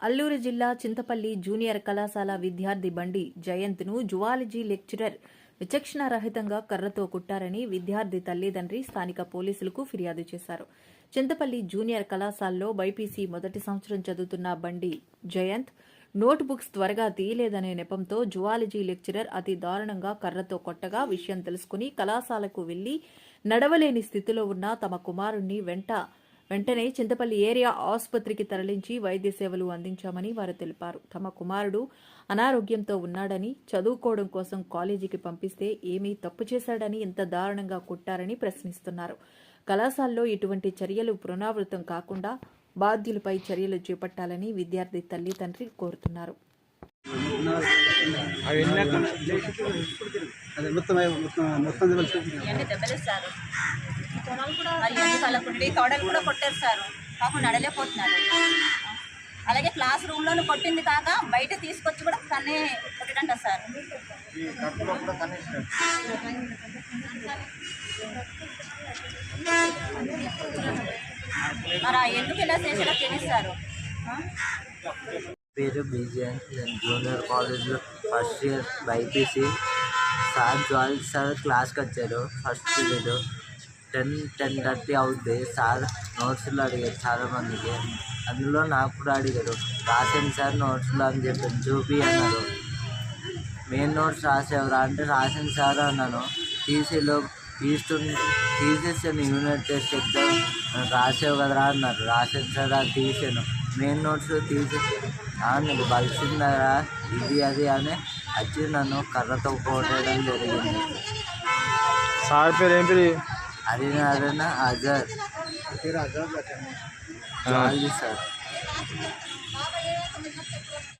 అల్లూరు జిల్లా చింతపల్లి జూనియర్ కళాశాల విద్యార్థి బండి జయంత్ను జువాలజీ లెక్చరర్ విచక్షణారహితంగా కర్రతో కుట్టారని విద్యార్థి తల్లిదండ్రి స్థానిక పోలీసులకు ఫిర్యాదు చేశారు. చింతపల్లి జూనియర్ కళాశాలలో బైపీసీ మొదటి సంవత్సరం చదువుతున్న బండి జయంత్ నోట్ బుక్స్ త్వరగా తీయలేదనే నెపంతో జువాలజీ లెక్చరర్ అతి దారుణంగా కర్రతో కొట్టగా విషయం తెలుసుకుని కళాశాలకు వెళ్ళి నడవలేని స్థితిలో ఉన్న తమ కుమారుణ్ణి వెంట వెంటనే చింతపల్లి ఏరియా ఆసుపత్రికి తరలించి వైద్య సేవలు అందించామని వారు తెలిపారు. తమ కుమారుడు అనారోగ్యంతో ఉన్నాడని చదువుకోవడం కోసం కాలేజీకి పంపిస్తే ఏమీ తప్పు చేశాడని ఇంత దారుణంగా కొట్టారని ప్రశ్నిస్తున్నారు. కళాశాలలో ఇటువంటి చర్యలు పునరావృతం కాకుండా బాధ్యులపై చర్యలు చేపట్టాలని విద్యార్థి తల్లి తండ్రి కోరుతున్నారు అదే మొత్తం మొత్తం మొత్తం తెలిసి ఇవన్నీ కూడా కొట్టారు సార్. పాపం నడలేకపోతున్నాడు అలాగే క్లాస్ రూమ్లో కొట్టింది కాక బయట తీసుకొచ్చి కూడా కన్నే కొట్టడంట సార్. మరి ఎందుకు ఇలా చేసేలా తెలుస్తారు పేరు బీజేఎన్ నేను జూనియర్ కాలేజ్లో ఫస్ట్ ఇయర్ బైపీసీ. సార్ జాలి సార్ క్లాస్కి వచ్చారు first period. Ten ten thirty అవుద్ది. సార్ నోట్స్లో అడిగారు చాలా మందికి అందులో నాకు కూడా అడిగారు రాసాను సార్ నోట్స్లో అని చెప్పాను చూపి అన్నారు. మెయిన్ నోట్స్ రాసేవరా? అంటే రాసాను సార్ అన్నాను. టీసీలో తీస్తు తీసేసాను యూనిట్ టెస్ట్ ఎగ్జామ్. రాసావు కదరా అన్నారు. రాసాను సార్ అది తీసాను మెయిన్ నోట్స్ తీసి నీకు బలిసిందరా ఇది అది అని వచ్చి నన్ను కర్రతో పోటేయడం జరిగింది. సార్ పేరు ఏం పేరు అది నారాయణ అజర్ జాలి సార్